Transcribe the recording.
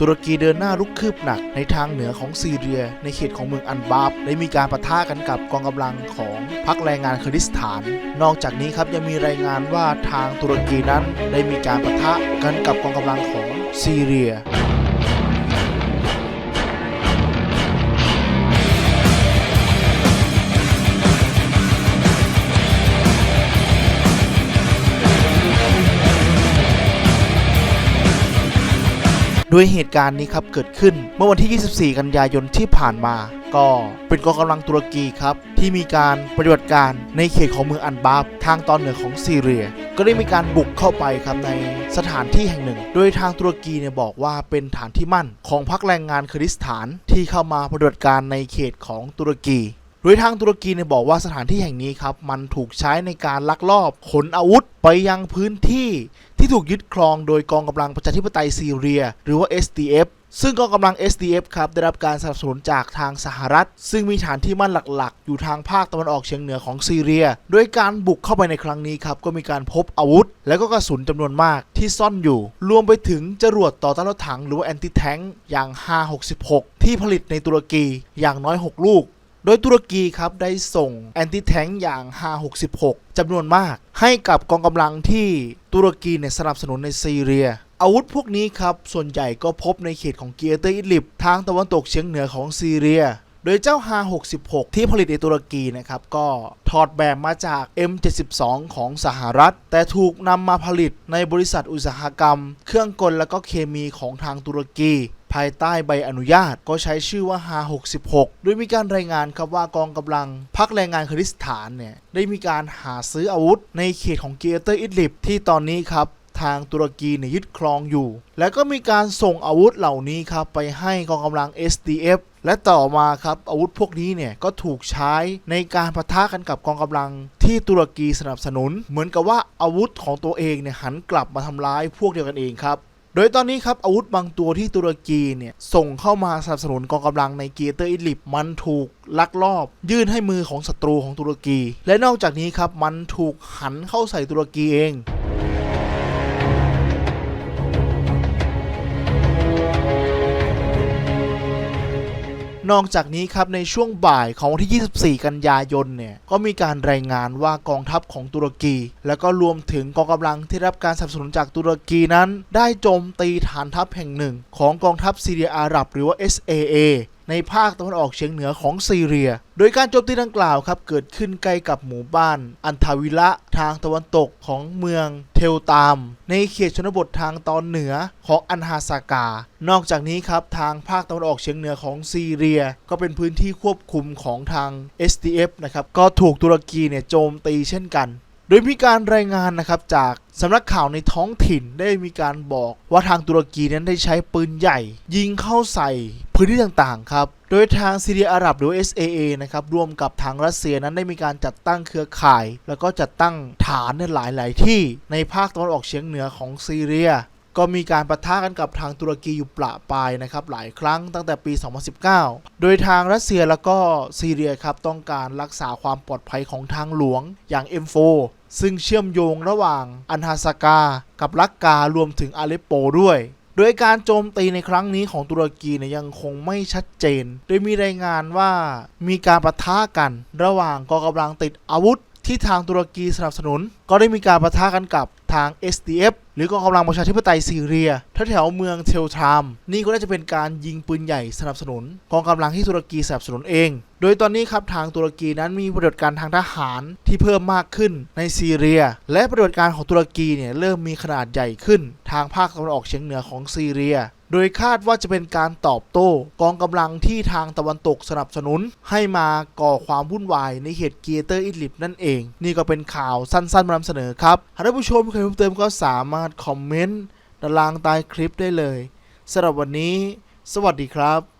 ตุรกีเดินหน้าลุกคืบหนักในทางเหนือของซีเรีย ในเขตของเมืองอันบาบได้มีการปะทะกันกับกองกำลังของพรรคแรงงานคร์ดิสถาน นอกจากนี้ครับยังมีรายงานว่าทางตุรกีนั้นได้มีการปะทะกันกับกองกำลังของซีเรีย โดยเหตุการณ์นี้ครับเกิดขึ้นเมื่อวันที่ 24 กันยายนที่ผ่านมา ก็เป็นกองกำลังตุรกีครับ ที่มีการปฏิบัติการในเขตของเมืองอันบาบทางตอนเหนือของซีเรีย ก็ได้มีการบุกเข้าไปครับในสถานที่แห่งหนึ่ง โดยทางตุรกีเนี่ยบอกว่าเป็นฐานที่มั่นของพรรคแรงงานคริสถานที่เข้ามาปฏิบัติการในเขตของตุรกี โดยทางตุรกีเนี่ยบอกว่าสถานที่แห่งนี้ครับ มันถูกใช้ในการลักลอบขนอาวุธไปยังพื้นที่ที่ถูกยึดครองโดยกองกำลังประชาธิปไตยซีเรีย หรือว่า SDF ซึ่งกองกำลัง SDF ครับได้รับการสนับสนุนจากทางสหรัฐ ซึ่งมีฐานที่มั่นหลักๆ อยู่ทางภาคตะวันออกเฉียงเหนือของซีเรีย โดยการบุกเข้าไปในครั้งนี้ครับก็มีการพบอาวุธ และก็กระสุนจำนวนมากที่ซ่อนอยู่ รวมไปถึงจรวดต่อต้านรถถังหรือว่าแอนติแทงอย่าง 566 ที่ผลิตในตุรกีอย่างน้อย 6 ลูก ดยตุรกีครับได้ส่งแอนติแทงอย่าง 566 จำนวนมาก ให้กับกองกำลังที่ตุรกีเนี่ยสนับสนุนในซีเรีย อาวุธพวกนี้ครับ ส่วนใหญ่ก็พบในเขตของเกียร์เตอร์อิดลิบทางตะวันตกเฉียงเหนือของซีเรีย ดยเจ้า566 ที่ผลิตในตุรกีนะครับ ก็ถอดแบบมาจาก M72 ของสหรัฐ แต่ถูกนำมาผลิตในบริษัทอุตสาหกรรม เครื่องกลและก็เคมีของทางตุรกีภายใต้ใบอนุญาตก็ใช้ชื่อว่า566 โดยมีการรายงานครับว่ากองกำลังพักแรงงานคริสถานเนี่ย ได้มีการหาซื้ออาวุธในเขตของเกียร์เตอร์อิดลิบที่ตอนนี้ครับ ทางตุรกีเนี่ยยึดครองอยู่ แล้วก็มีการส่งอาวุธเหล่านี้ครับไปให้กองกำลัง SDF และต่อมาครับอาวุธพวกนี้เนี่ยก็ถูกใช้ในการปะทะกันกับกองกำลังที่ตุรกีสนับสนุน เหมือนกับว่าอาวุธของตัวเองเนี่ยหันกลับมาทำร้ายพวกเดียวกันเองครับ โดยตอนนี้ครับอาวุธบางตัวที่ตุรกีเนี่ยส่งเข้ามาสนับสนุนกองกำลังในเกียร์เตอร์อิลิบมันถูกลักลอบ ยื่นให้มือของศัตรูของตุรกี และนอกจากนี้ครับมันถูกหันเข้าใส่ตุรกีเอง นอกจากนี้ครับในช่วงบ่ายของวันที่ 24 กันยายนเนี่ยก็มีการรายงานว่ากองทัพของตุรกี แล้วก็รวมถึงกองกำลังที่รับการสนับสนุนจากตุรกีนั้น ได้โจมตีฐานทัพแห่งหนึ่ง ของกองทัพซีเรียอาหรับหรือว่า SAA ในภาคตะวันออกเฉียงเหนือของซีเรีย โดยการโจมตีดังกล่าวครับเกิดขึ้นใกล้กับหมู่บ้าน อันทาวิละทางตะวันตกของเมืองเทลตาม ในเขตชนบททางตอนเหนือของอันฮาซากา นอกจากนี้ครับทางภาคตะวันออกเฉียงเหนือของซีเรีย ก็เป็นพื้นที่ควบคุมของทาง SDF นะครับก็ถูกตุรกีเนี่ยโจมตีเช่นกัน โดยมีการรายงานนะครับจากสำนักข่าวในท้องถิ่นได้มีการบอกว่าทางตุรกีนั้นได้ใช้ปืนใหญ่ ยิงเข้าใส่พื้นที่ต่างๆครับ โดยทางซีเรียอาหรับหรือ SAA นะครับร่วมกับทางรัสเซียนั้นได้มีการจัดตั้งเครือข่าย แล้วก็จัดตั้งฐานในหลาย ๆ ที่ในภาคตะวันออกเฉียงเหนือของซีเรียก็มีการประทะกันกับทางตุรกีอยู่ประปายนะครับหลายครั้งตั้งแต่ปี 2019 โดยทางรัสเซียแล้วก็ซีเรียครับต้องการรักษาความปลอดภัยของทางหลวงอย่าง M4 ซึ่งเชื่อมโยงระหว่างอันฮาซากา กับลักการวมถึงอาเลปโปด้วย โดยการโจมตีในครั้งนี้ของตุรกีเนี่ยยังคงไม่ชัดเจน โดยมีรายงานว่ามีการประทะกันระหว่างกองกำลังติดอาวุธที่ทางตุรกีสนับสนุน ก็ได้มีการประทะกันกับทาง SDF หรือกองกำลังประชาธิปไตยซีเรียแถวๆเมืองเทลทาม นี่ก็น่าจะเป็นการยิงปืนใหญ่สนับสนุนกองกำลังที่ตุรกีสนับสนุนเองโดยตอนนี้ครับทางตุรกีนั้นมีปฏิบัติการทางทหารที่เพิ่มมากขึ้นในซีเรีย และปฏิบัติการของตุรกีเนี่ยเริ่มมีขนาดใหญ่ขึ้น ทางภาคตะวันออกเฉียงเหนือของซีเรีย โดยคาดว่าจะเป็นการตอบโต้ กองกำลังที่ทางตะวันตกสนับสนุน ให้มาก่อความวุ่นวายในเขตเกียเตอร์อิดลิบนั่นเอง นี่ก็เป็นข่าวสั้นๆมานำเสนอครับหากท่านผู้ชมมีใครเพิ่มเติมก็สามารถคอมเมนต์ด้านล่างใต้คลิปได้เลยสำหรับวันนี้ สวัสดีครับ